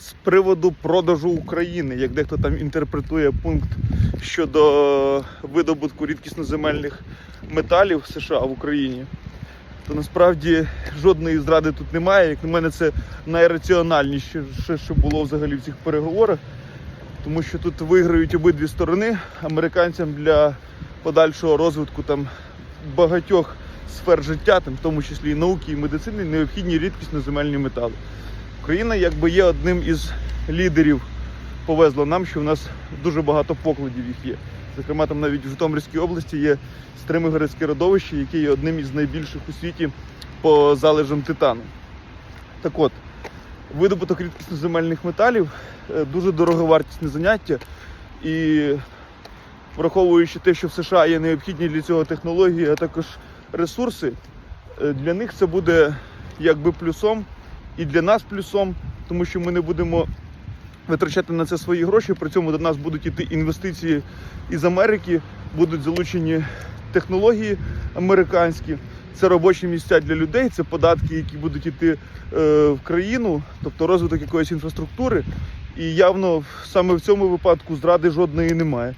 з приводу продажу України, як дехто там інтерпретує пункт щодо видобутку рідкісноземельних металів США в Україні, то насправді жодної зради тут немає. Як на мене, це найраціональніше, що було взагалі в цих переговорах, тому що тут виграють обидві сторони американцям для подальшого розвитку там багатьох сфер життя, там, в тому числі і науки, і медицини, необхідні рідкісноземельні метали. Україна якби є одним із лідерів. Повезло нам, що в нас дуже багато покладів їх є. Зокрема, там навіть в Житомирській області є Стримигородське родовище, яке є одним із найбільших у світі по залежам титану. Так от, видобуток рідкісноземельних металів е, дуже дороговартісне заняття. І враховуючи те, що в США є необхідні для цього технології, а також ресурси, е, для них це буде якби плюсом і для нас плюсом, тому що ми не будемо витрачати на це свої гроші. При цьому до нас будуть іти інвестиції із Америки, будуть залучені технології американські. Це робочі місця для людей, це податки, які будуть іти е, в країну, тобто розвиток якоїсь інфраструктури. І явно саме в цьому випадку зради жодної немає.